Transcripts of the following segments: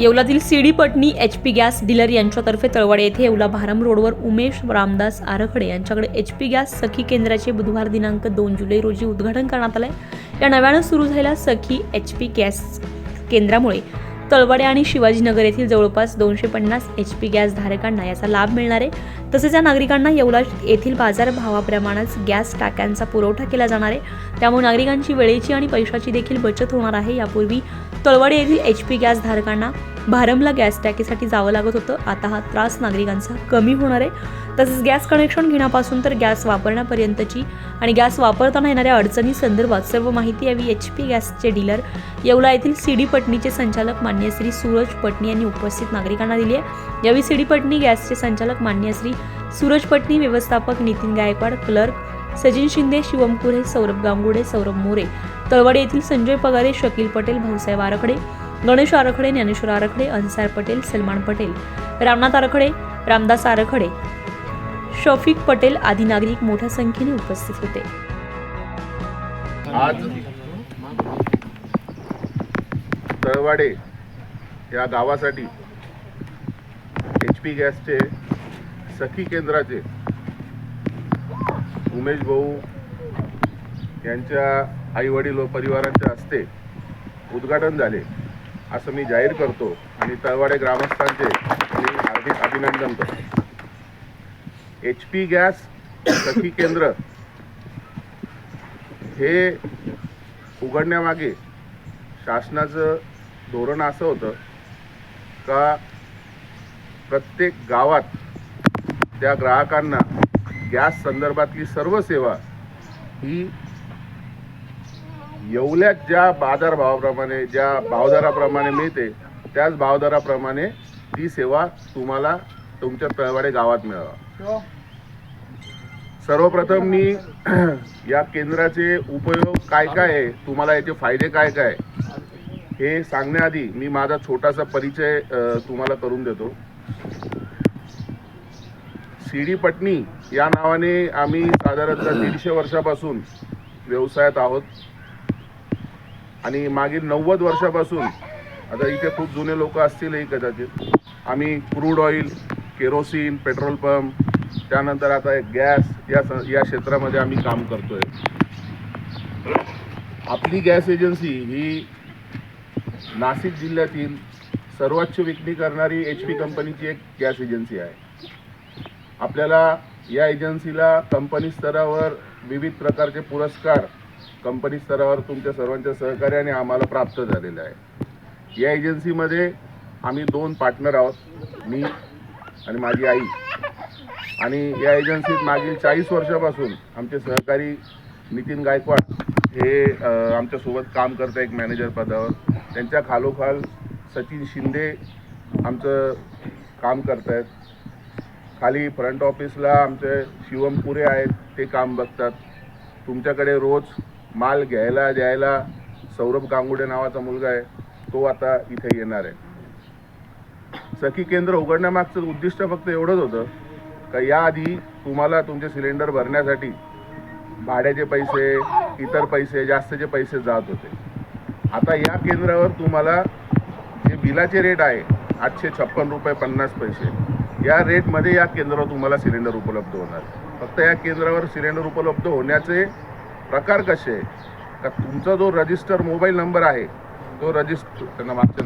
येवलातील C D Patni H P gas dealer यांच्यातर्फे तळवाडे येथे येवला भारम रोडवर उमेश रामदास आरखडे यांच्याकडे एच पी गॅस सखी केंद्राचे बुधवार दिनांक दोन जुलै रोजी उद्घाटन करण्यात आलंय. या नव्यानं सुरू झालेल्या सखी एच पी गॅस केंद्रामुळे तळवाडे आणि शिवाजीनगर येथील जवळपास दोनशे पन्नास एच पी गॅस धारकांना याचा लाभ मिळणार आहे. तसेच या नागरिकांना येवला येथील बाजार भावाप्रमाणेच गॅस टाक्यांचा पुरवठा केला जाणार आहे. त्यामुळे नागरिकांची वेळेची आणि पैशाची देखील बचत होणार आहे. यापूर्वी तळवाडे येथील एच पी गॅस धारकांना भारमला गॅस टाकीसाठी जावं लागत होतं. आता हा त्रास नागरिकांचा कमी होणार आहे. तसेच गॅस कनेक्शन घेण्यापासून तर गॅस वापरण्यापर्यंतची आणि गॅस वापरताना येणाऱ्या अडचणी संदर्भात सर्व माहिती यावी. एच पी गॅसचे डीलर येवला येथील सीडी पटणीचे संचालक मान्य श्री सूरज पटणी यांनी उपस्थित नागरिकांना दिली आहे. यावेळी सीडी पटणी गॅसचे संचालक मान्य श्री सूरज पटणी व्यवस्थापक नितीन गायकवाड क्लर्क सचिन शिंदे शिवम कुरे सौरभ गांगुडे सौरभ मोरे तळवाडे येथील संजय पगारे शकील पटेल भाऊसाहेब आरखडे गणेश आरखडे ज्ञानेश्वर आरखडे अन्सार पटेल सलमान पटेल रामनाथ आरखडे रामदास आरखडे शफिक पटेल आदी नागरिक मोठ्या संख्येने उपस्थित होते. आज तळवाडे या गावासाठी एच पी गॅसचे सखी केंद्राचे उमेश भाऊ यांच्या आई वडील व परिवारांच्या हस्ते उद्घाटन झाले. असं मी जाहीर करतो आणि तळवाडे ग्रामस्थांचे मी हार्दिक अभिनंदन करतो. एच पी गॅस सखी केंद्र हे उघडण्यामागे शासनाचं धोरण असं होतं का प्रत्येक गावात त्या ग्राहकांना गॅस संदर्भातली सर्व सेवा ही येवल्यात ज्या बाजारभावाप्रमाणे ज्या भावदराप्रमाणे मिळते त्याच भावदराप्रमाणे ती सेवा तुम्हाला तुमच्या तळवाडे गावात मिळावा. सर्वप्रथम मी या केंद्राचे उपयोग काय काय आहे तुम्हाला याचे फायदे काय काय हे सांगण्याआधी मी माझा छोटासा परिचय तुम्हाला करून देतो. शिडी पटणी या नावाने आम्ही साधारणतः दीडशे वर्षापासून व्यवसायात आहोत. आणि मागील नव्वद वर्षापासून आता इथे खूप जुने लोक असतीलही कदाचित आम्ही crude oil kerosene petrol pump त्यानंतर आता एक गॅस या स- या क्षेत्रामध्ये आम्ही काम करतोय. आपली गॅस एजन्सी ही नाशिक जिल्ह्यातील सर्वोच्च विक्री करणारी एच पी कंपनीची एक गॅस एजन्सी आहे. आपल्याला या एजन्सीला कंपनी स्तरावर विविध प्रकारचे पुरस्कार कंपनी स्तरावर तुमच्या सर्वांच्या सहकार्याने आम्हाला प्राप्त झालेले आहे. या एजन्सीमध्ये आम्ही दोन पार्टनर आहोत मी आणि माझी आई. आणि या एजन्सीत मागील चाळीस वर्षापासून आमचे सहकारी नितीन गायकवाड हे आमच्यासोबत काम करत एक मॅनेजर पदावर. त्यांच्या खालोखाल सचिन शिंदे आमचं काम करत आहेत खाली फ्रंट ऑफिसला आमचे शिवम पुरे आहेत ते काम बघतात. तुमच्याकडे रोज माल घ्यायला द्यायला सौरभ गांगुडे नावाचा मुलगा आहे तो आता इथे येणार आहे. सखी केंद्र उघडण्यामागचं उद्दिष्ट फक्त एवढंच होतं का याआधी तुम्हाला तुमचे सिलेंडर भरण्यासाठी भाड्याचे पैसे इतर पैसे जास्तचे पैसे जात होते. आता या केंद्रावर तुम्हाला जे बिलाचे रेट आहे आठशे छप्पन रुपये पन्नास पैसे या रेटमध्ये या केंद्रावर तुम्हाला सिलेंडर उपलब्ध होणार. फक्त या केंद्रावर सिलेंडर उपलब्ध होण्याचे प्रकार कसे आहे का तुमचा जो रजिस्टर मोबाईल नंबर आहे तो रजिस्टर त्यांना मागच्या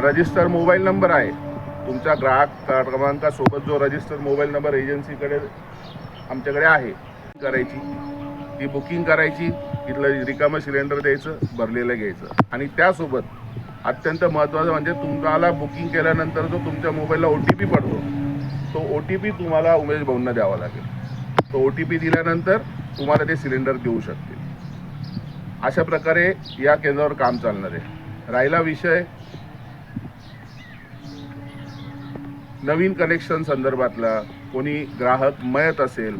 रजिस्टर मोबाईल नंबर आहे. तुमच्या ग्राहक क्रमांकासोबत जो रजिस्टर मोबाईल नंबर एजन्सीकडे आमच्याकडे आहे करायची. ती बुकिंग करायची तिथलं रिकामं सिलेंडर द्यायचं भरलेलं घ्यायचं. आणि त्यासोबत अत्यंत महत्त्वाचं म्हणजे तुम्हाला बुकिंग केल्यानंतर जो तुमच्या मोबाईलला ओ टी पी पडतो तो ओ टी पी तुम्हाला उमेश भाऊंना द्यावा लागेल. तो ओ टी पी दिल्यानंतर तुम्हाला ते सिलेंडर देऊ शकते अशा प्रकारे या केंद्रावर काम चालणार आहे. राहिला विषय. नवीन कनेक्शन संदर्भातला कोणी ग्राहक मयत असेल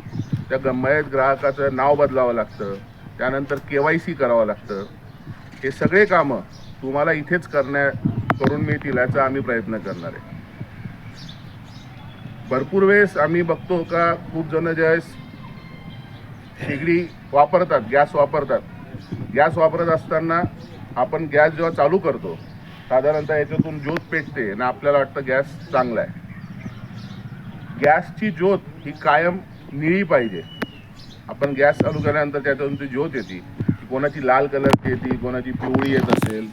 त्या ग- ग्राहकाचं नाव बदलावं लागतं. त्यानंतर के वाय सी करावं लागतं. हे सगळे कामं तुम्हाला इथेच करण्या करून मिळतील याचा आम्ही प्रयत्न करणार आहे. भरपूर वेळेस आम्ही बघतो का खूप जण जे शेगडी वापरतात गॅस वापरतात. गॅस वापरत असताना आपण गॅस जेव्हा चालू करतो साधारणतः याच्यातून ज्योत पेटते आणि आपल्याला वाटतं गॅस चांगला आहे. गॅसची ज्योत ही कायम निळी पाहिजे. आपण गॅस चालू केल्यानंतर त्यातून ती ज्योत येते. कोणाची लाल कलरची येते कोणाची पिवळी येत असेल.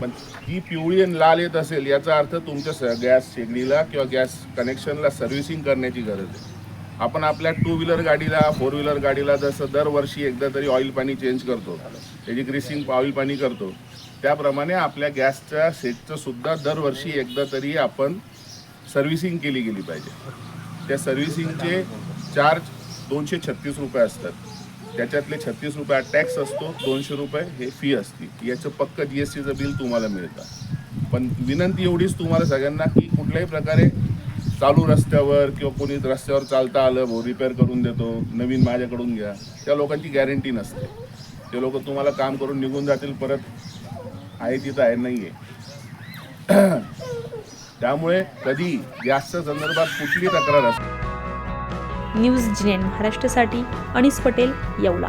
पण ही पिवळी आणि लाल येत असेल याचा अर्थ तुमच्या स गॅस शेगडीला किंवा गॅस कनेक्शनला सर्व्हिसिंग करण्याची गरज आहे. आपण आपल्या टू व्हीलर गाडीला फोर व्हीलर गाडीला जसं दरवर्षी एकदा तरी ऑइल पाणी चेंज करतो. त्याची ग्रीसिंग ऑइल पाणी करतो. त्याप्रमाणे आपल्या गॅसच्या सेटचं सुद्धा दरवर्षी एकदा तरी आपण सर्व्हिसिंग केली गेली पाहिजे. त्या सर्व्हिसिंगचे चार्ज दोनशे छत्तीस रुपये असतात. त्याच्यातले छत्तीस रुपये टॅक्स असतो दोनशे रुपये हे फी असते याचं पक्क जी एस टीचं बिल तुम्हाला मिळतं. पण विनंती एवढीच तुम्हाला सगळ्यांना की कुठल्याही प्रकारे चालू रस्त्यावर किंवा कोणी रस्त्यावर चालता आलं भाऊ रिपेअर करून देतो नवीन माझ्याकडून घ्या त्या लोकांची गॅरंटी नसते. ते लोक तुम्हाला काम करून निघून जातील परत आहे तिथं आहे नाही आहे त्यामुळे कधी गॅसच्या संदर्भात कुठली तक्रार असते. न्यूज जिनेन महाराष्ट्रासाठी अनिस पटेल येवला.